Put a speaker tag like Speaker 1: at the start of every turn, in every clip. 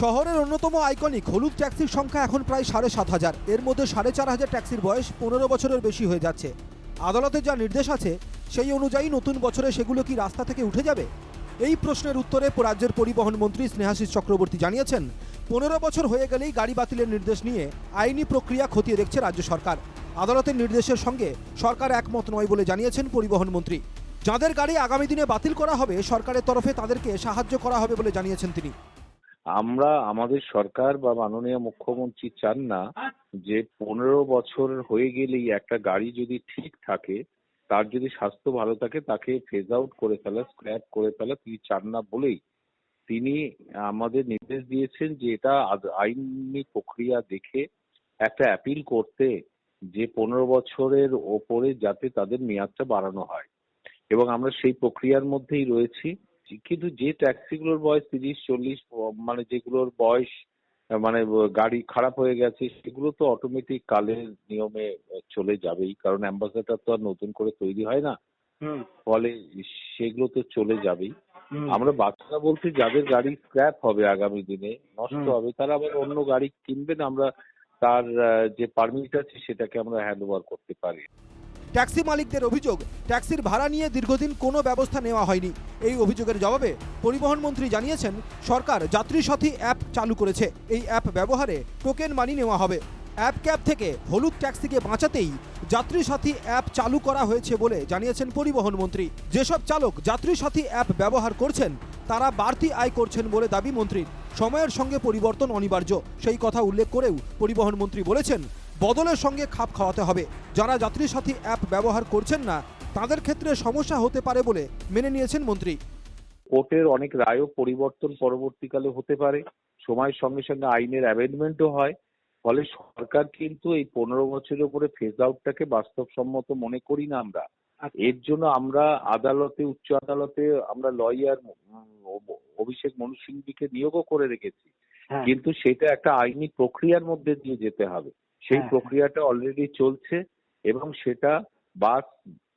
Speaker 1: শহরের অন্যতম আইকনিক, হলুদ ট্যাক্সির সংখ্যা এখন প্রায় সাড়ে সাত হাজার। এর মধ্যে সাড়ে চার হাজার ট্যাক্সির বয়স পনেরো বছরের বেশি হয়ে যাচ্ছে। আদালতের যা নির্দেশ আছে, সেই অনুযায়ী নতুন বছরে সেগুলো কি রাস্তা থেকে উঠে যাবে? এই প্রশ্নের উত্তরে রাজ্যের পরিবহন মন্ত্রী স্নেহাশিস চক্রবর্তী জানিয়েছেন, পনেরো বছর হয়ে গেলেই গাড়ি বাতিলের নির্দেশ নিয়ে আইনি প্রক্রিয়া খতিয়ে দেখছে রাজ্য সরকার। আদালতের নির্দেশের সঙ্গে সরকার একমত নয় বলে জানিয়েছেন পরিবহন মন্ত্রী। যাদের গাড়ি আগামী দিনে বাতিল করা হবে, সরকারের তরফে তাদেরকে সাহায্য করা হবে বলে জানিয়েছেন তিনি।
Speaker 2: আমরা, আমাদের সরকার বা মাননীয় মুখ্যমন্ত্রী চান না যে পনেরো বছর হয়ে গেলেই একটা গাড়ি যদি ঠিক থাকে, তার যদি স্বাস্থ্য ভালো থাকে, তাকে ফেজ আউট করে ফেলা স্ক্র্যাপ করে ফেলা, তিনি চান না বলেই। তিনি আমাদের নির্দেশ দিয়েছেন যে এটা আইনি প্রক্রিয়া দেখে একটা অ্যাপিল করতে যে পনেরো বছরের ওপরে যাতে তাদের মেয়াদটা বাড়ানো হয়। এবং আমরা সেই প্রক্রিয়ার মধ্যেই রয়েছি। কিন্তু যে ট্যাক্সিগুলোর বয়স তিরিশ চল্লিশ মানে যেগুলোর বয়স মানে গাড়ি খারাপ হয়ে গেছে সেগুলো তো অটোমেটিক কালের নিয়মে চলে যাবেই। কারণ অ্যাম্বাসেডার তো আর নতুন করে তৈরি হয় না। ফলে সেগুলো তো চলে যাবেই। আমরা বাচ্চারা বলতে যাদের গাড়ি স্ক্র্যাপ হবে আগামী দিনে নষ্ট হবে তারা আবার অন্য গাড়ি কিনবেন আমরা তার যে পারমিট আছে সেটাকে আমরা হ্যান্ড ওভার করতে পারি।
Speaker 1: ট্যাক্সি মালিকদের অভিযোগ, ট্যাক্সির ভাড়া নিয়ে দীর্ঘদিন কোনো ব্যবস্থা নেওয়া হয়নি। এই অভিযোগের জবাবে পরিবহন মন্ত্রী জানিয়েছেন, সরকার যাত্রী সাথী অ্যাপ চালু করেছে। এই অ্যাপ ব্যবহারে টোকেন মানি নেওয়া হবে। অ্যাপ ক্যাব থেকে হলুদ ট্যাক্সিকে বাঁচাতেই যাত্রী সাথী অ্যাপ চালু করা হয়েছে বলে জানিয়েছেন পরিবহন মন্ত্রী। যেসব চালক যাত্রী সাথী অ্যাপ ব্যবহার করছেন, তারা বাড়তি আয় করছেন বলে দাবি মন্ত্রীর। সময়ের সঙ্গে পরিবর্তন অনিবার্য। সেই কথা উল্লেখ করেও পরিবহন মন্ত্রী বলেছেন বদলের সঙ্গে খাপ খাওয়াতে হবে। যারা যাত্রী সাথী অ্যাপ ব্যবহার করছেন না তাদের ক্ষেত্রে সমস্যা হতে পারে বলে মেনে নিয়েছেন মন্ত্রী।
Speaker 2: কোর্টের অনেক রায়ও পরিবর্তন পরবর্তীকালে হতে পারে। সময়ের সঙ্গে সঙ্গে আইনের অ্যামেন্ডমেন্টও হয়। ফলে সরকার কিন্তু এই পনেরো বছরের উপরে ফেজ আউটটাকে বাস্তবসম্মত মনে করি না আমরা। এর জন্য আমরা আদালতে উচ্চ আদালতে আমরা লয়ার অভিষেক মনু সিংভিকে নিয়োগও করে রেখেছি।
Speaker 3: হ্যাঁ।
Speaker 2: কিন্তু সেটা একটা আইনি প্রক্রিয়ার মধ্যে দিয়ে যেতে হবে। সেই
Speaker 3: হ্যাঁ,
Speaker 2: প্রক্রিয়াটা অলরেডি চলছে এবং সেটা বাস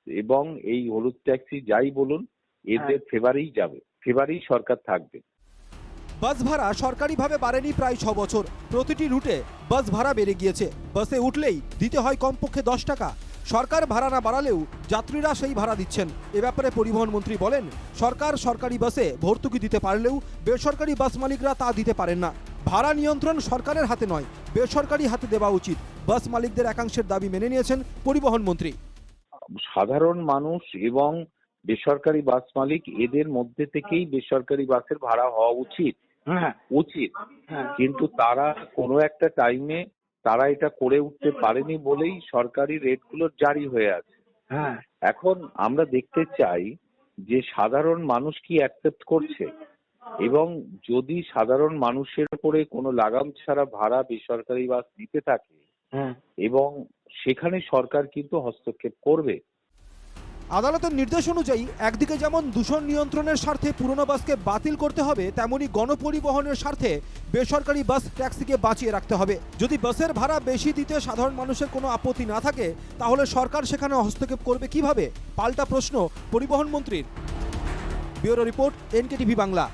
Speaker 2: এবং এই হলুদ ট্যাক্সি যাই বলুন এদের ফেভারেই যাবে ফেভারেই সরকার থাকবে।
Speaker 1: বাস ভাড়া সরকারিভাবে বাড়েনি প্রায় ছ বছর। প্রতিটি রুটে বাস ভাড়া বেড়ে গিয়েছে। বাসে উঠলেই দিতে হয় কমপক্ষে দশ টাকা। সরকার ভাড়া না বাড়ালেও যাত্রীরা সেই ভাড়া দিচ্ছেন। এ ব্যাপারে পরিবহন মন্ত্রী বলেন সরকার সরকারি বাসে ভর্তুকি দিতে পারলেও বেসরকারি বাস মালিকরা তা দিতে পারেন না। ভাড়া নিয়ন্ত্রণ সরকারের হাতে নয় বেসরকারি হাতে দেওয়া উচিত। বাস মালিকদের একাংশের দাবি মেনে নিয়েছেন পরিবহন মন্ত্রী।
Speaker 2: সাধারণ মানুষ এবং বেসরকারি বাস মালিক এদের মধ্যে থেকেই বেসরকারি বাসের ভাড়া হওয়া উচিত।
Speaker 3: হ্যাঁ
Speaker 2: উচিত।
Speaker 3: হ্যাঁ।
Speaker 2: কিন্তু তারা কোনো একটা টাইমে তারা এটা করে উঠতে পারেনি বলেই সরকারি রেটগুলো জারি হয়ে আছে।
Speaker 3: হ্যাঁ।
Speaker 2: এখন আমরা দেখতে চাই যে সাধারণ মানুষ কি অ্যাকসেপ্ট করছে? এবং যদি সাধারণ মানুষের উপরে কোনো লাগাম ছাড়া ভাড়া বেসরকারি বাস দিতে থাকে
Speaker 3: হ্যাঁ।
Speaker 2: এবং সেখানে সরকার কিন্তু হস্তক্ষেপ করবে।
Speaker 1: আদালতের নির্দেশ অনুযায়ী একদিকে যেমন দূষণ নিয়ন্ত্রণের স্বার্থে পুরনো বাসকে বাতিল করতে হবে তেমনি গণপরিবহনের স্বার্থে বেসরকারি বাস ট্যাক্সিকে বাঁচিয়ে রাখতে হবে। যদি বাসের ভাড়া বেশি দিতে সাধারণ মানুষের কোনো আপত্তি না থাকে তাহলে সরকার সেখানে হস্তক্ষেপ করবে কীভাবে? পাল্টা প্রশ্ন পরিবহন মন্ত্রীর। Bureau report NKTV Bangla.